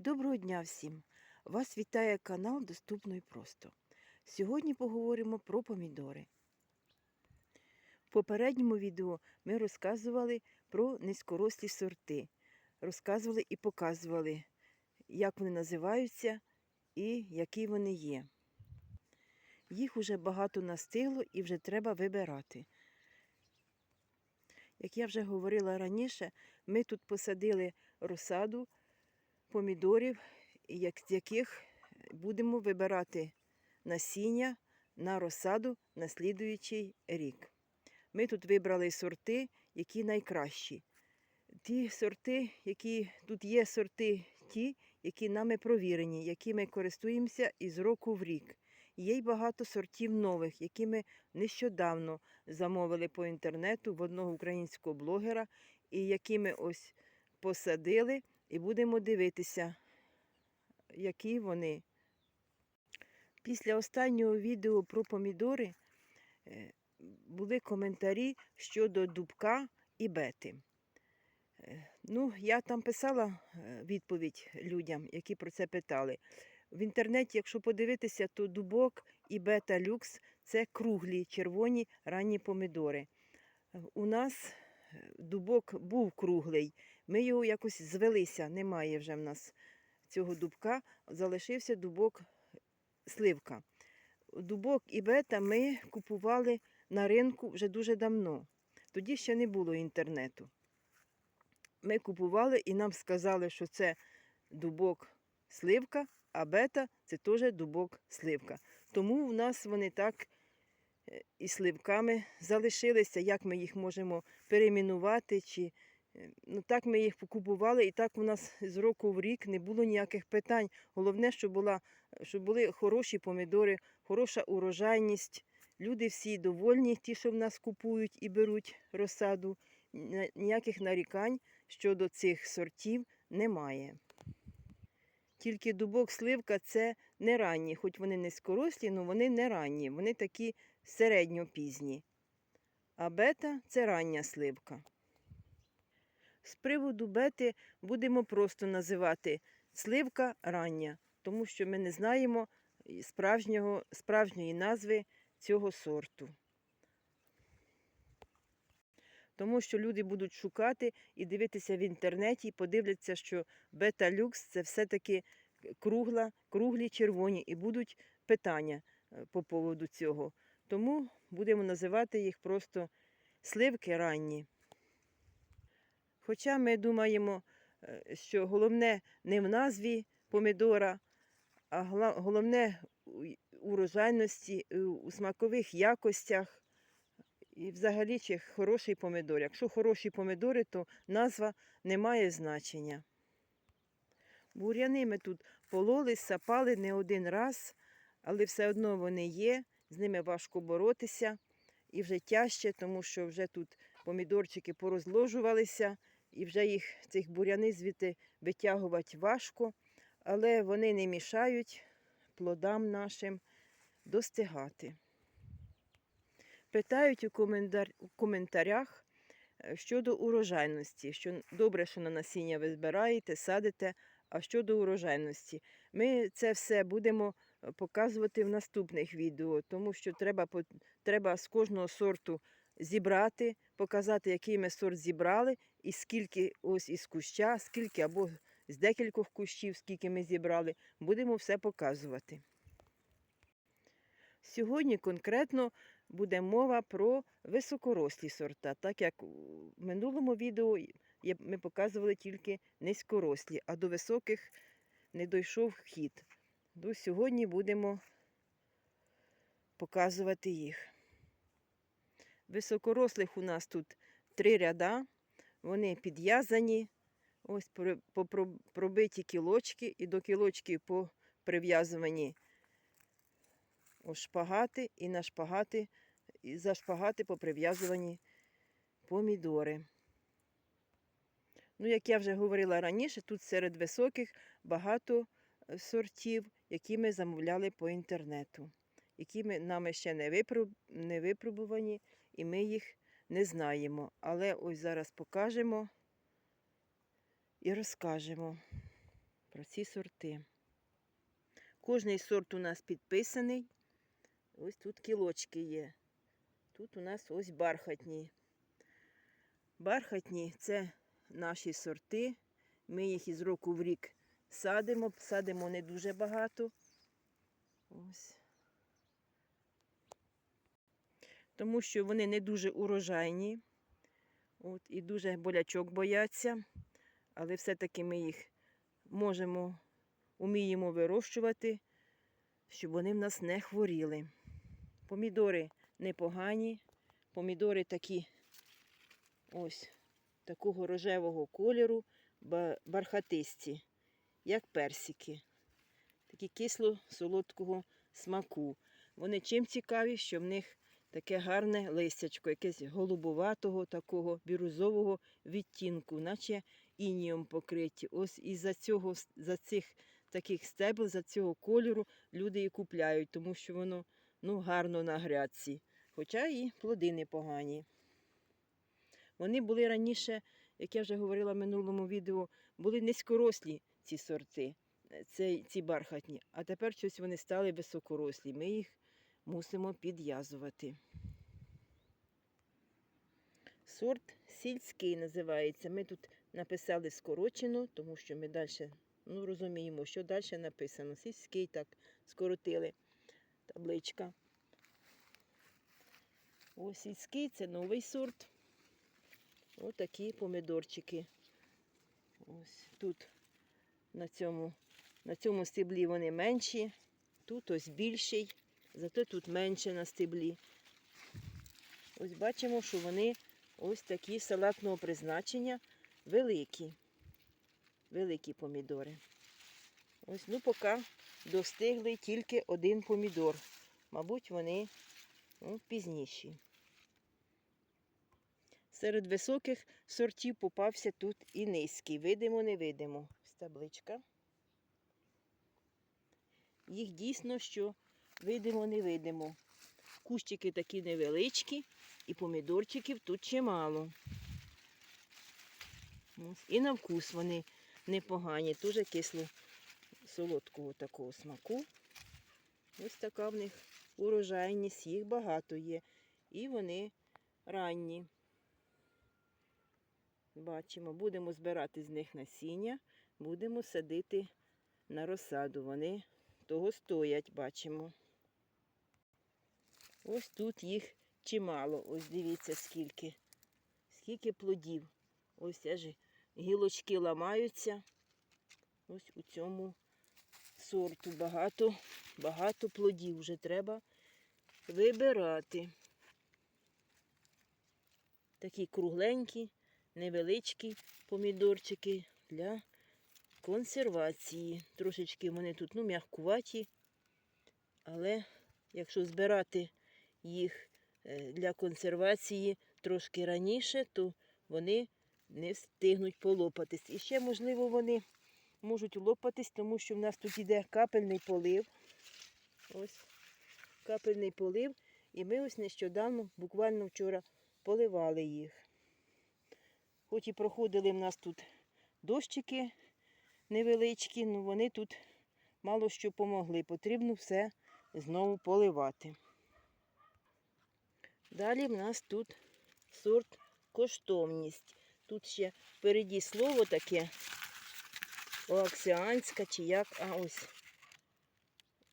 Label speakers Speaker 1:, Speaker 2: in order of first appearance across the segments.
Speaker 1: Доброго дня всім! Вас вітає канал Доступно і просто. Сьогодні поговоримо про помідори. В попередньому відео ми розказували про низькорослі сорти. Розказували і показували, як вони називаються і які вони є. Їх уже багато настигло і вже треба вибирати. Як я вже говорила раніше, ми тут посадили розсаду помідорів, з яких будемо вибирати насіння на розсаду на слідуючий рік. Ми тут вибрали сорти, які найкращі. Ті сорти, які тут є сорти, ті, які нами провірені, які ми користуємося із року в рік. Є й багато сортів нових, які ми нещодавно замовили по інтернету в одного українського блогера, і які ми ось посадили і будемо дивитися, які вони. Після останнього відео про помідори е, були коментарі щодо дубка і бети. Е, Ну, я там писала е, відповідь людям, які про це питали. В інтернеті, якщо подивитися, то дубок і бета люкс це круглі червоні ранні помідори. У нас дубок був круглий, ми його якось звелися, немає вже в нас цього дубка, залишився дубок сливка. Дубок і бета ми купували на ринку вже дуже давно. Тоді ще не було інтернету. Ми купували і нам сказали, що це дубок сливка, а бета це теж дубок сливка. Тому в нас вони так е, і сливками залишилися, як ми їх можемо перейменувати. Чи... е, Ну, так ми їх покупували, і так у нас з року в рік не було ніяких питань. Головне, щоб, була, щоб були хороші помідори, хороша урожайність. Люди всі довольні, ті, що в нас купують і беруть розсаду. Ніяких нарікань щодо цих сортів немає. Тільки дубок сливка це не ранні, хоч вони низькорослі, але вони не ранні, вони такі середньопізні. А бета це рання сливка. З приводу бети будемо просто називати сливка рання, тому що ми не знаємо справжнього, справжньої назви цього сорту. Тому що люди будуть шукати і дивитися в інтернеті, і подивляться, що бета-люкс це все-таки кругла, круглі червоні, і будуть питання е, по поводу цього. Тому будемо називати їх просто сливки ранні. Хоча ми думаємо, е, що головне не в назві помідора, а головне у урожайності, е, у смакових якостях. І взагалі чи хороший помідор. Якщо хороші помідори, то назва не має значення. Бур'яни ми тут пололи, сапали не один раз, але все одно вони є, з ними важко боротися і вже тяжче, тому що вже тут помідорчики порозложувалися, і вже їх цих бур'яни звідти витягувати важко, але вони не мішають плодам нашим достигати. Питають у, комендар... у коментарях е, щодо урожайності, що добре, що на насіння ви збираєте, садите, а щодо урожайності. Ми це все будемо е, показувати в наступних відео, тому що треба, треба з кожного сорту зібрати, показати, який ми сорт зібрали, і скільки ось із куща, скільки або з декількох кущів, скільки ми зібрали, будемо все показувати. Сьогодні конкретно буде мова про високорослі сорта, так як у минулому відео ми показували тільки низькорослі, а до високих не дійшов хід. До сьогодні будемо показувати їх. Високорослих у нас тут три ряда, вони підв'язані, ось про- пробиті кілочки і до кілочків прив'язувані ось шпагати і на шпагати, і за шпагати поприв'язувані помідори. Ну, як я вже говорила раніше, тут серед високих багато е, сортів, які ми замовляли по інтернету, які ми, нами ще не випробувані, і ми їх не знаємо. Але ось зараз покажемо і розкажемо про ці сорти. Кожний сорт у нас підписаний. Ось тут кілочки є. Тут у нас ось бархатні. Бархатні це наші сорти. Ми їх із року в рік садимо. Садимо не дуже багато. Ось. Тому що вони не дуже урожайні. От, і дуже болячок бояться. Але все-таки ми їх можемо, уміємо вирощувати, щоб вони в нас не хворіли. Помідори непогані. Помідори такі ось такого рожевого кольору, бархатисті, як персики. Такі кисло-солодкого смаку. Вони чим цікаві, що в них таке гарне листячко, якесь голубоватого, такого бірузового відтінку, наче інієм покриті. Ось із-за цього, за цих таких стебел, за цього кольору люди і купляють, тому що воно ну, гарно на грядці. Хоча і плоди непогані. Вони були раніше, як я вже говорила в минулому відео, були низькорослі ці сорти, е, це, ці бархатні, а тепер щось вони стали високорослі. Ми їх мусимо підв'язувати. Сорт сільський називається. Ми тут написали скорочено, тому що ми далі ну, розуміємо, що далі написано. Сільський так скоротили табличка. Ось сільський це новий сорт. Ось такі помидорчики. Ось тут на цьому, на цьому стеблі вони менші, тут ось більший, зато тут менше на стеблі. Ось бачимо, що вони ось такі салатного призначення великі. Великі помідори. Ось, ну, поки достигли тільки один помідор. Мабуть, вони ну, пізніші. Серед високих сортів попався тут і низький. Видимо, не видимо. Ось табличка. Їх дійсно, що видимо, не видимо. Кущики такі невеличкі, і помідорчиків тут чимало. І на вкус вони непогані, дуже кисло солодкого такого смаку. Ось така в них урожайність, їх багато є. І вони ранні. Бачимо, будемо збирати з них насіння, будемо садити на розсаду. Вони того стоять, бачимо. Ось тут їх чимало. Ось дивіться, скільки. Скільки плодів. Ось аж гілочки ламаються. Ось у цьому сорту багато, багато плодів вже треба вибирати. Такі кругленькі, невеличкі помідорчики для консервації. Трошечки вони тут ну, м'яккуваті, але якщо збирати їх е, для консервації трошки раніше, то вони не встигнуть полопатись. І ще, можливо, вони можуть лопатись, тому що в нас тут іде капельний полив. Ось капельний полив. І ми ось нещодавно, буквально вчора, поливали їх. Хоч і проходили в нас тут дощики невеличкі, але вони тут мало що помогли. Потрібно все знову поливати. Далі в нас тут сорт коштовність. Тут ще впереді слово таке оаксіанська чи як, а ось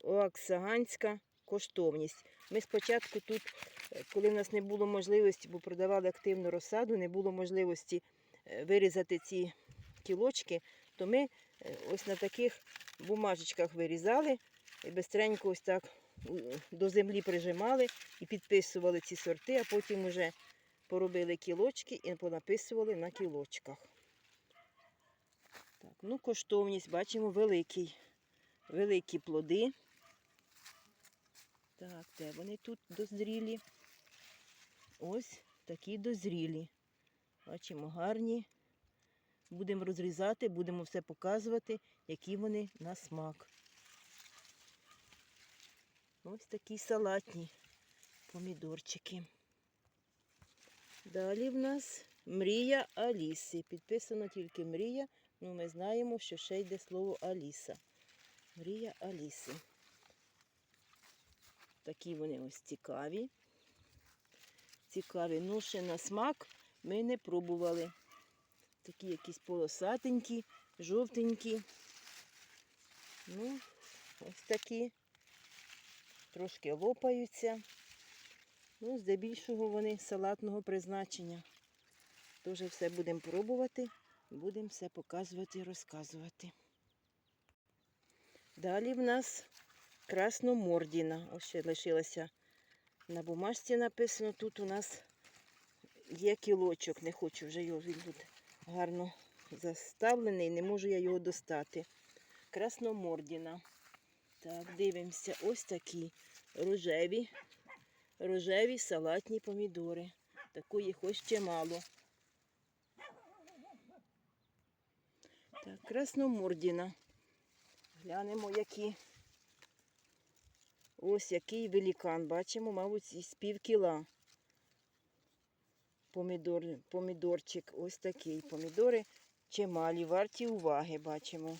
Speaker 1: оаксіанська коштовність. Ми спочатку тут, е, коли в нас не було можливості, бо продавали активну розсаду, не було можливості е, вирізати ці кілочки, то ми е, ось на таких бумажечках вирізали і бистренько ось так до землі прижимали і підписували ці сорти, а потім вже поробили кілочки і понаписували на кілочках. Так, ну, коштовність, бачимо, великий. Великі плоди. Так, де вони тут дозрілі? Ось такі дозрілі. Бачимо, гарні. Будемо розрізати, будемо все показувати, які вони на смак. Ось такі салатні помідорчики. Далі в нас мрія Аліси. Підписано тільки мрія, ну, ми знаємо, що ще йде слово Аліса. Мрія Аліси. Такі вони ось цікаві. Цікаві. Ну, ще на смак ми не пробували. Такі якісь полосатенькі, жовтенькі. Ну, ось такі. Трошки лопаються. Ну, здебільшого вони салатного призначення. Теж все будемо пробувати, будемо все показувати і розказувати. Далі в нас красномордіна. Ось ще лишилася на бумажці написано. Тут у нас є кілочок. Не хочу вже його, він тут гарно заставлений, не можу я його достати. Красномордіна. Так, дивимося. Ось такі рожеві, рожеві салатні помідори. Такої хоч ще мало. Так, красномордіна. Глянемо, які. Ось який великан. Бачимо, мабуть, із пів кіла. Помідор, помідорчик ось такий. Помідори чималі, варті уваги, бачимо.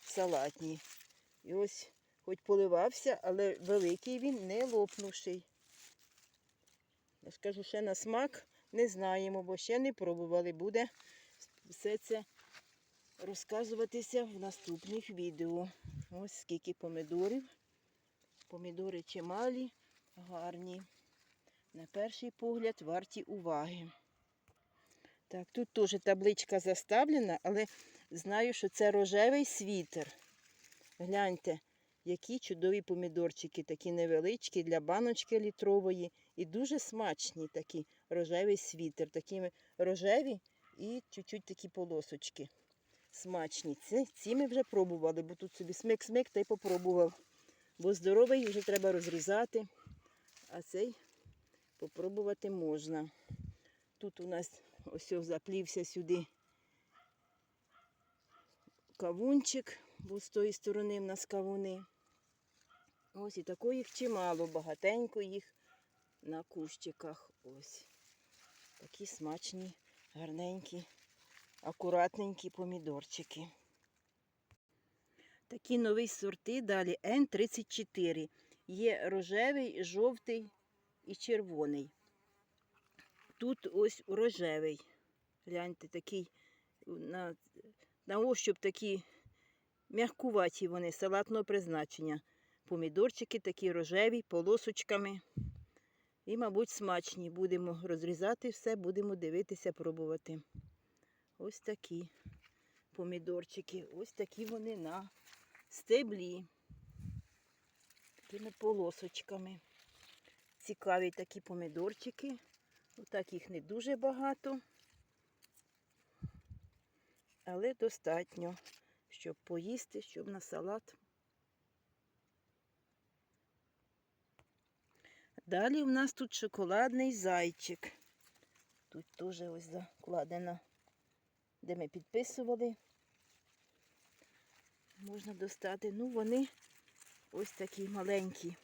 Speaker 1: Салатні. І ось, хоч поливався, але великий він не лопнувший. Я ж кажу, ще на смак не знаємо, бо ще не пробували. Буде все це розказуватися в наступних відео. Ось скільки помідорів. Помідори чималі, гарні. На перший погляд варті уваги. Так, тут теж табличка заставлена, але знаю, що це рожевий світер. Гляньте, які чудові помідорчики, такі невеличкі для баночки літрової. І дуже смачні такі рожевий світер. Такі рожеві і чуть-чуть такі полосочки. Смачні. Ці, ці ми вже пробували, бо тут собі смик-смик та й попробував. Бо здоровий вже треба розрізати, а цей попробувати можна. Тут у нас ось заплівся сюди кавунчик, бо з тої сторони в нас кавуни. Ось і такої їх чимало, багатенько їх на кущиках. Ось. Такі смачні, гарненькі, акуратненькі помідорчики. Такі нові сорти далі Н34. Є рожевий, жовтий і червоний. Тут ось рожевий. Гляньте, такий на, на ощуп такі м'якуваті вони салатного призначення. Помідорчики такі рожеві, полосочками. І, мабуть, смачні. Будемо розрізати все, будемо дивитися, пробувати. Ось такі помідорчики. Ось такі вони на стеблі. Такими полосочками. Цікаві такі помідорчики. Отак їх не дуже багато, але достатньо, щоб поїсти, щоб на салат. Далі у нас тут шоколадний зайчик. Тут теж ось закладено, де ми підписували. Можна достати. Ну, вони ось такі маленькі,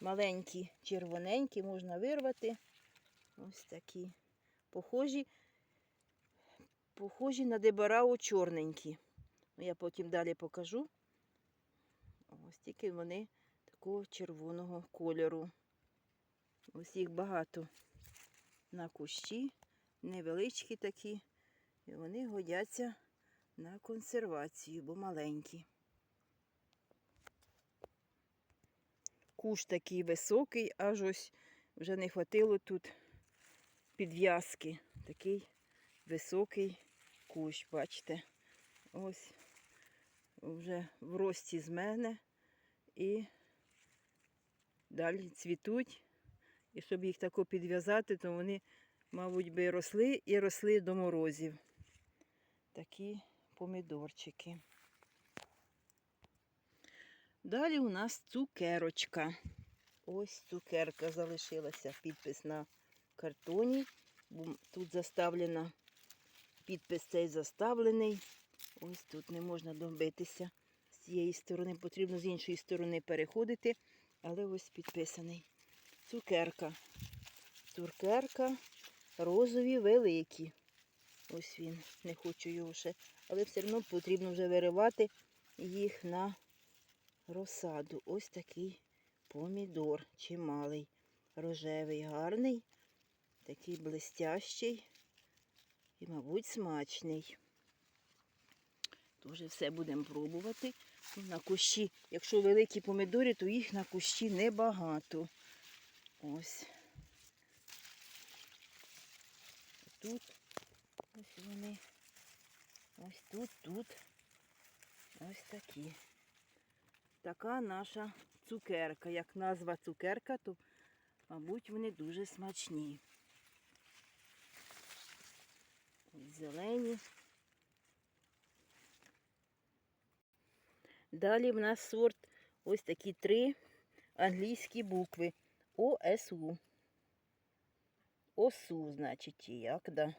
Speaker 1: маленькі, червоненькі, можна вирвати. Ось такі. Похожі, похожі на дебарао чорненькі. Ну, я потім далі покажу. Ось тільки вони такого червоного кольору. Ось їх багато на кущі, невеличкі такі. І вони годяться на консервацію, бо маленькі. Куш такий високий, аж ось вже не хватило тут підв'язки. Такий високий кущ, бачите. Ось вже в рості з мене і далі цвітуть. І щоб їх тако підв'язати, то вони, мабуть, би росли і росли до морозів. Такі помідорчики. Далі у нас цукерочка. Ось цукерка залишилася. Підпис на картоні. Тут заставлена, підпис цей заставлений. Ось тут не можна добитися. З цієї сторони потрібно з іншої сторони переходити, але ось підписаний. Цукерка. Цукерка розові великі. Ось він. Не хочу його ще але все одно потрібно вже виривати їх на розсаду. Ось такий помідор чималий, рожевий, гарний, такий блистящий і, мабуть, смачний. Дуже все будемо пробувати. На кущі, якщо великі помідори, то їх на кущі небагато. Ось. Тут ось вони. Ось тут, тут. Ось такі. Така наша цукерка. Як назва цукерка, то, мабуть, вони дуже смачні. Зелені. Далі в нас сорт ось такі три англійські букви. ОСУ. ОСУ, значить, чи як, да.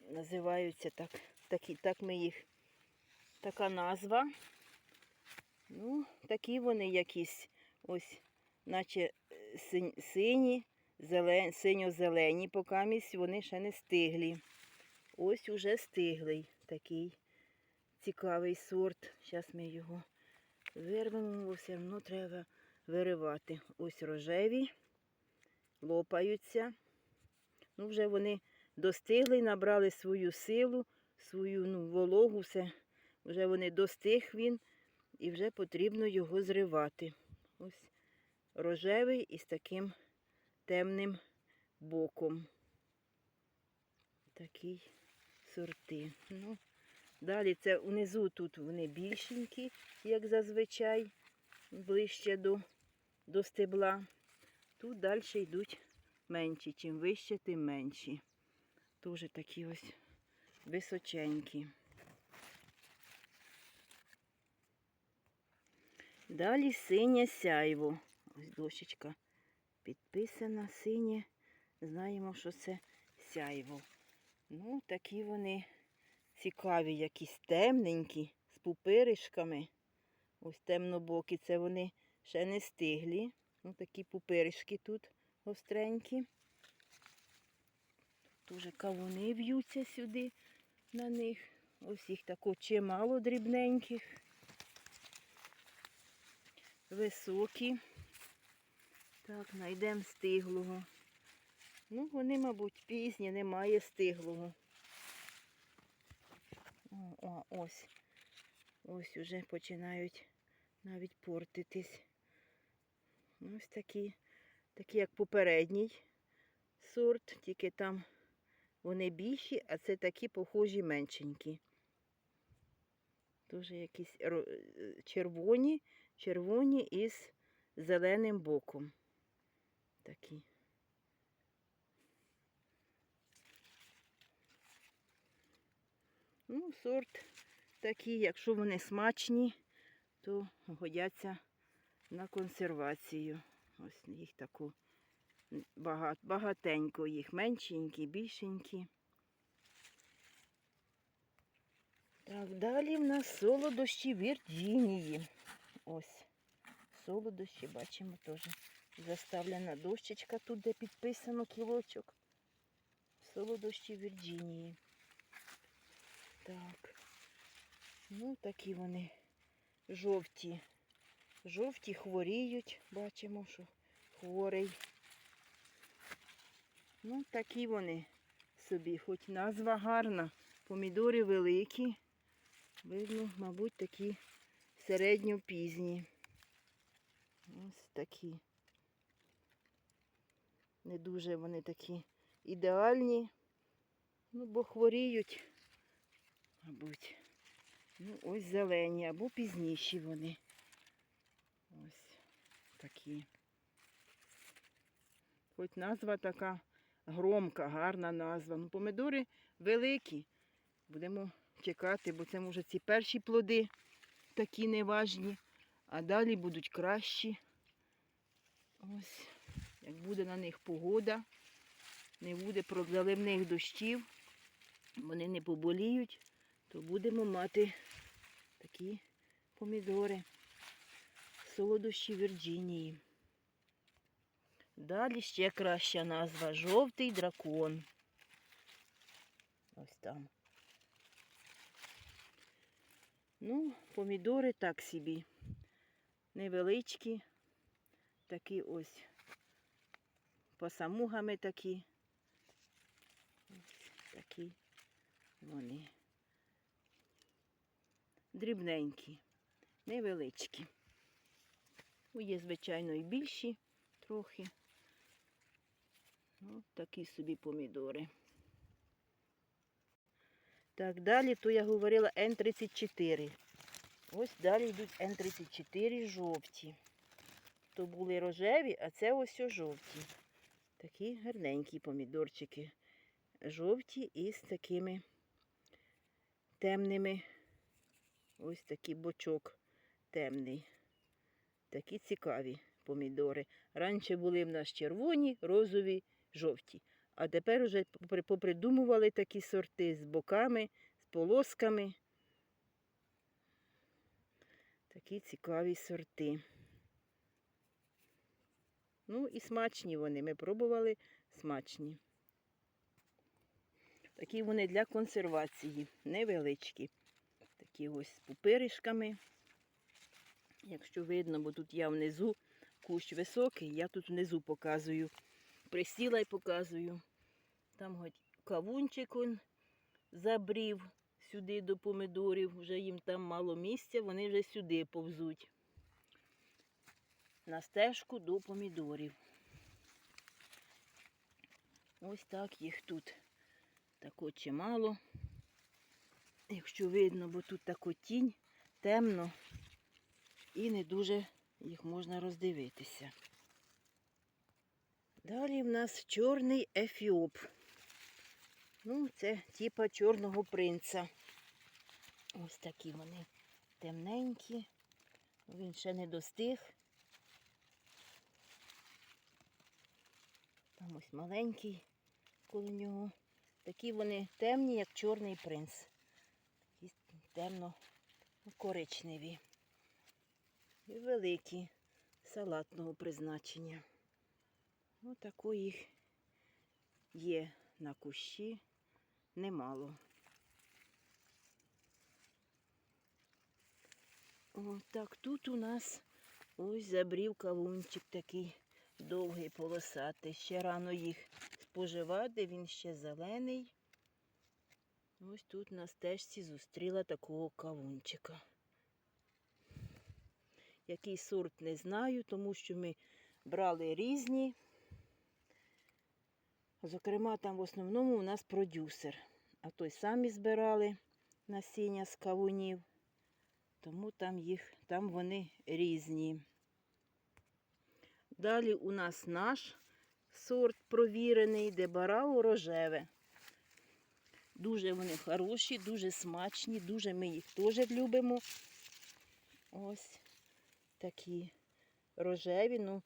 Speaker 1: Називаються так. Такі, так ми їх. Така назва. Ну, такі вони якісь ось, наче е, сині, зелен, синьо-зелені, покамість вони ще не стиглі. Ось уже стиглий такий цікавий сорт. Зараз ми його вирвемо, все одно треба виривати. Ось рожеві, лопаються. Ну, вже вони достигли, набрали свою силу, свою ну, вологу, все. Вже вони достиг він і вже потрібно його зривати. Ось рожевий із таким темним боком. Такі сорти. Ну, Далі це внизу тут вони більшенькі, як зазвичай, ближче до, до стебла. Тут далі йдуть менші. Чим вище, тим менші. Теж такі ось височенькі. Далі синє сяйво. Ось дощечка підписана, синє. Знаємо, що це сяйво. Ну, такі вони цікаві, якісь темненькі, з пупиришками. Ось темнобокі, це вони ще не стиглі. Ось такі пупиришки тут гостренькі. Дуже кавуни в'ються сюди на них. Ось їх тако чимало дрібненьких. Високі. Так, знайдемо стиглого. Ну, вони, мабуть, пізні, немає стиглого. О, о, ось. Ось уже починають навіть портитись. Ось такі, такі як попередній сорт, тільки там вони більші, а це такі похожі меншенькі. Дуже якісь е, червоні, червоні із зеленим боком. Такі. Ну, сорт такий, якщо вони смачні, то годяться на консервацію. Ось їх таку багат, багатенько, їх меншенькі, більшенькі. Так, далі в нас солодощі Вірджинії. Ось. Солодощі, бачимо, теж заставлена дощечка тут, де підписано кілочок. Солодощі Вірджинії. Так. Ну, такі вони жовті. Жовті хворіють. Бачимо, що хворий. Ну, такі вони собі, хоч назва гарна. Помідори великі. Видно, мабуть, такі середньопізні. Ось такі. Не дуже вони такі ідеальні. Ну, бо хворіють, мабуть. Ну, ось зелені або пізніші вони. Такі. Хоч назва така громка, гарна назва. Ну, помидори великі. Будемо чекати, бо це може ці перші плоди такі неважні, а далі будуть кращі. Ось, як буде на них погода, не буде проливних дощів, вони не поболіють, то будемо мати такі помідори, солодощі Вірджинії. Далі ще краща назва жовтий дракон. Ось там. Ну, помідори так собі. Невеличкі. Такі ось посамугами такі. Ось такі вони. Дрібненькі, невеличкі. Ну, є, звичайно, і більші трохи. Ну, такі собі помідори. Так, далі, то я говорила Н34. Ось далі йдуть Н34 жовті. То були рожеві, а це ось жовті. Такі гарненькі помідорчики. Жовті із такими темними. Ось такий бочок темний. Такі цікаві помідори. Раніше були в нас червоні, розові, жовті. А тепер уже попридумували такі сорти з боками, з полосками. Такі цікаві сорти. Ну і смачні вони. Ми пробували смачні. Такі вони для консервації, невеличкі. Такі ось з пупиришками. Якщо видно, бо тут я внизу кущ високий, я тут внизу показую. Присіла і показую. Там хоч кавунчик он забрів сюди до помидорів, вже їм там мало місця, вони вже сюди повзуть. На стежку до помідорів. Ось так їх тут тако чимало. Якщо видно, бо тут тако тінь, темно і не дуже їх можна роздивитися. Далі в нас чорний ефіоп. Ну, це типа чорного принца. Ось такі вони темненькі. Він ще не достиг. Там ось маленький коло нього. Такі вони темні, як чорний принц. Такі темно-коричневі. І великі салатного призначення. Ось такої їх є на кущі немало. О, так, тут у нас ось забрів кавунчик такий довгий, полосатий. Ще рано їх споживати, він ще зелений. Ось тут на стежці зустріла такого кавунчика. Який сорт не знаю, тому що ми брали різні. Зокрема, там в основному у нас продюсер. А той самі збирали насіння з кавунів. Тому там їх, там вони різні. Далі у нас наш сорт провірений, дебарау рожеве. Дуже вони хороші, дуже смачні, дуже ми їх теж любимо. Ось такі рожеві. Ну,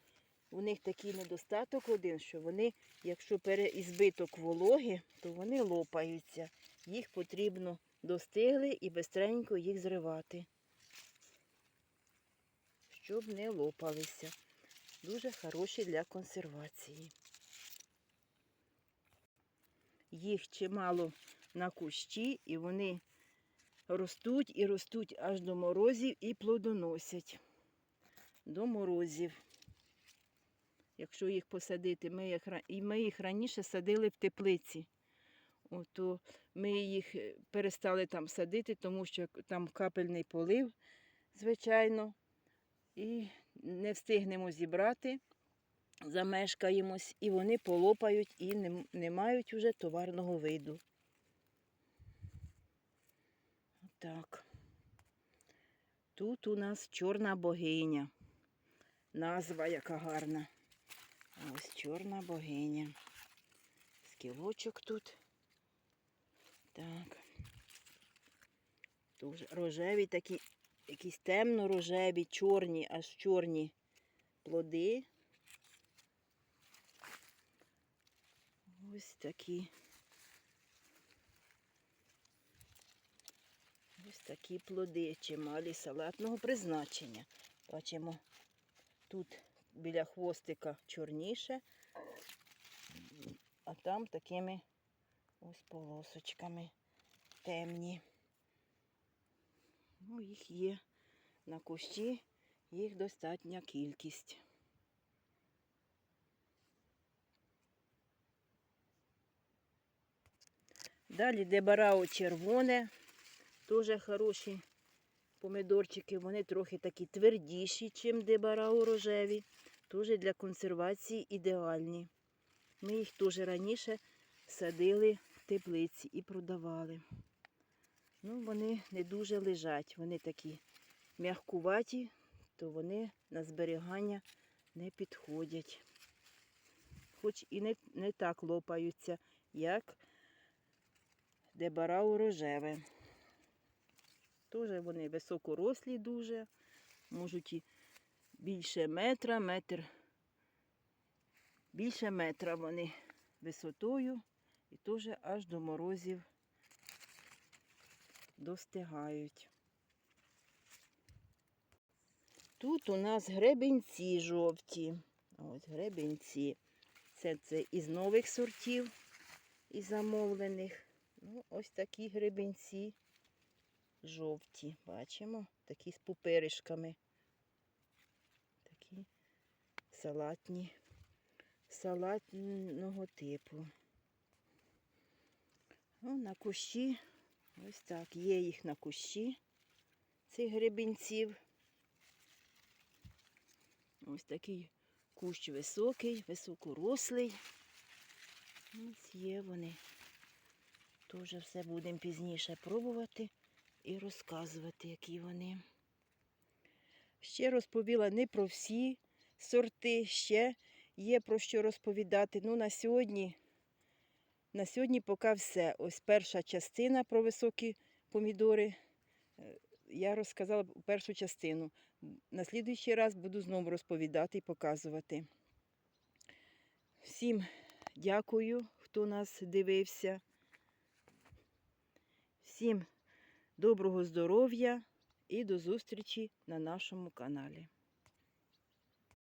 Speaker 1: у них такий недостаток один, що вони, якщо переізбиток вологи, то вони лопаються. Їх потрібно достигли і бистренько їх зривати, щоб не лопалися. Дуже хороші для консервації. Їх чимало на кущі, і вони ростуть і ростуть аж до морозів і плодоносять. До морозів. Якщо їх посадити, ми їх, і ми їх раніше садили в теплиці. Ото ми їх е, перестали там садити, тому що там капельний полив, звичайно, і не встигнемо зібрати, замешкаємось, і вони полопають і не, не мають вже товарного виду. Так. Тут у нас чорна богиня. Назва яка гарна. Ось чорна богиня. Скілочок тут. Так. Дуже рожеві такі, якісь темно-рожеві, чорні, аж чорні плоди. Ось такі. Ось такі плоди чималі салатного призначення. Бачимо, тут біля хвостика чорніше, а там такими ось полосочками темні. Ну, їх є на кущі, їх достатня кількість. Далі дебарао червоне, дуже хороші помидорчики. Вони трохи такі твердіші, ніж дебарао рожеві. Дуже для консервації ідеальні. Ми їх теж раніше садили в теплиці і продавали. Ну, вони не дуже лежать, вони такі м'якуваті, то вони на зберігання не підходять. Хоч і не, не так лопаються, як дебарау рожеве. Теж вони високорослі дуже, можуть і більше метра, метр, більше метра вони висотою і теж аж до морозів достигають. Тут у нас гребенці жовті. Ось гребенці. Це, це із нових сортів, із замовлених. Ну, ось такі гребенці жовті. Бачимо, такі з пупиришками. Такі салатні, салатного типу. Ну, на кущі, ось так, є їх на кущі, цих гребінців. Ось такий кущ високий, високорослий. Ось є вони. Теж все будемо пізніше пробувати і розказувати, які вони. Ще розповіла не про всі сорти, ще є про що розповідати. Ну, на сьогодні, на сьогодні поки все. Ось перша частина про високі помідори. Е, Я розказала першу частину. На слідуючий раз буду знову розповідати і показувати. Всім дякую, хто нас дивився. Всім доброго здоров'я і до зустрічі на нашому каналі.